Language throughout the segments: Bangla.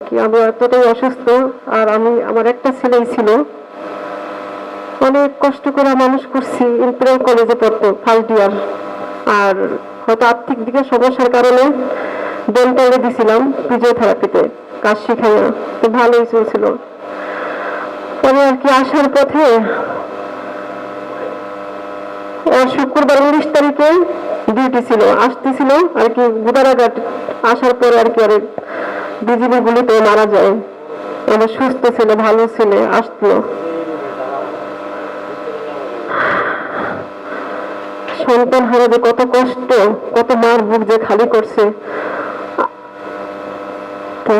কি আমি এতটাই অসুস্থ? আর আমি, আমার একটা ছেলেই ছিল। অনেক কষ্ট করে মানুষ করছি কলেজে পড়তো ফার্স্ট ইয়ার আর হয়তো আর্থিক দিকে সমস্যার কারণে ডেন্টালে দিছিলাম ফিজিওথেরাপিতে কাজ শিখাইয়া তো ভালোই চলছিল। পরে আর কি আসার পথে শুক্রবার উনিশ তারিখে ডিউটি ছিল আসতেছিল আর কি গুদারাঘাট আসার পরে আর কি গুলিতে মারা যায়। আমার সুস্থ ছিল, ভালো ছিল, আসতো। সন্তান হারাবে কত কষ্ট, কত মার বুক যে খালি করছে।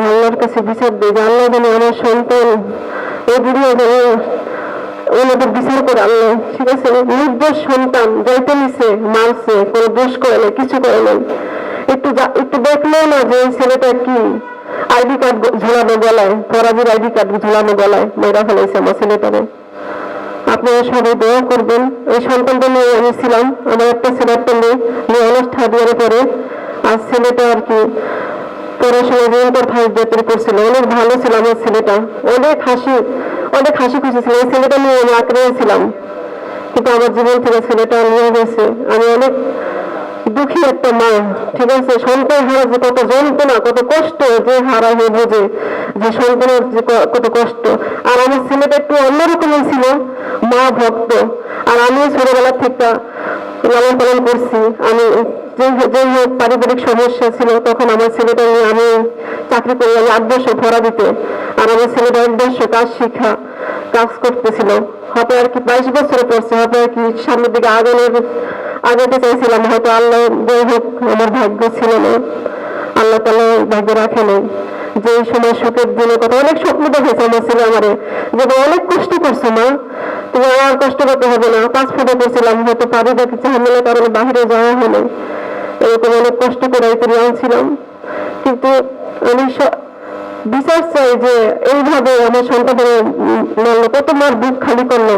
আল্লাহর কাছে বিচার দেয় যে আল্লাহ যেন আমার সন্তান বুড়িও যেন ওনাদের বিচার করে আল্লাহ ঠিক আছে? নির্দোষ সন্তান যাইতে নিছে, মারছে, কোনো দোষ করে নাই, কিছু করে নাই। একটু একটু দেখল না যে ছেলেটা কি। আইডি কার্ড ঝোলানো গলায় ফরাজির আইডি কার্ড ঝোলানো গলায় মেয়েরা ফেলাইছে আমার ছেলেটারে। আপনারা সবাই দোয়া করবেন, এই সন্তানটা নিয়ে আমি ছিলাম আমার একটা ছেলে একটা মেয়ে মেয়ে অনার্স থার্ড ইয়ারে পড়ে আর ছেলেটা আর কি পড়াশোনা ইন্টার ফার্স্ট ইয়ারে করছিল। অনেক ভালো ছিল আমার ছেলেটা। অনেক হাসি অনেক হাসি খুশি ছিল। এই ছেলেটা নিয়ে আমি আঁকড়ে কিন্তু আমার জীবন থেকে ছেলেটা নিয়ে গেছে আমি অনেক দুঃখী একটা মা ঠিক আছে? সন্তান হারা যে কত যন্ত্রণা, কত কষ্ট যে হারা হয়ে বোঝে যে সন্তানের যে কত কষ্ট। আর আমার ছেলেটা একটু অন্যরকমই ছিল, মা ভক্ত। আর আমি ছোটবেলা থেকে লালন পালন করছি। আমি যে হোক পারিবারিক সমস্যা ছিল, তখন আমার ছেলেটা নিয়ে আমি চাকরি করি, আমি আট বছর ভরা দিতে। আর আমার ছেলেটা বছর কাজ শিখা কাজ করতেছিল। হবে আর কি বাইশ বছরে পড়ছে হবে আর কি সামনের দিকে আগানোর আগাতে চাইছিলাম হয়তো আল্লাহ যাই হোক আমার ভাগ্য ছিল না আল্লাহ তালা ভাগ্য রাখে নাই যে সময় শোকের দিনে কথা অনেক স্বপ্ন দেখেছে আমার ছেলে আমারে যে অনেক কষ্ট করছ মা তুমি আর কষ্ট করতে হবে না পাসপোর্টে করছিলাম হয়তো পারিবারিক ঝামেলার কারণে বাইরে যাওয়া হলো এরকম অনেক কষ্ট করে করে আনছিলাম কিন্তু আমি বিচার চাই যে এইভাবে আমার সন্তানের মারলো কত মার বুক খালি করল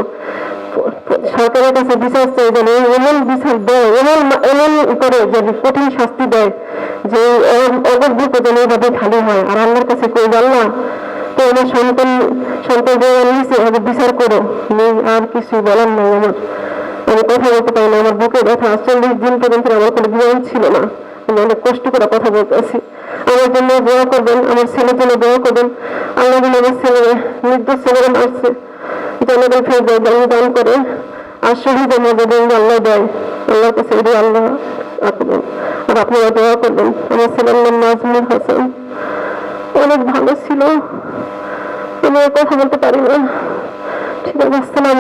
সরকারের কাছে বিচার চাই, যেন এমন বিচার দেয়, এমন এমন করে যে কঠিন শাস্তি দেয় যে অগর যেন এইভাবে খালি হয়। আর আল্লাহর কাছে কই, আল্লাহ, তো আমার সন্তান সন্তান নিয়েছে এভাবে বিচার করো। নেই, আর কিছু বলার নাই আমার। আমি কথা বলতে পারি না, আমার বুকে ব্যথা। চল্লিশ দিন পর্যন্ত আমার কোনো বিমান ছিল না। আমি অনেক কষ্ট করে কথা বলতে আছি। আমার জন্য দোয়া করবেন, আমার ছেলের জন্য দোয়া করবেন। আল্লাহ আমার ছেলে নির্দোষ ছেলেরা মারছে। জনগণ ফের দেয় দান করে আর শহীদ মধ্যে দিন আল্লাহ দেয়। আল্লাহর কাছে এটাই আল্লাহ রাখবেন আর আপনারা দোয়া করবেন। আমার ছেলের নাম নাজমুল হোসেন। অনেক ভালো ছিল। আমি কথা বলতে পারি না। ঠিক আছে, আসসালাম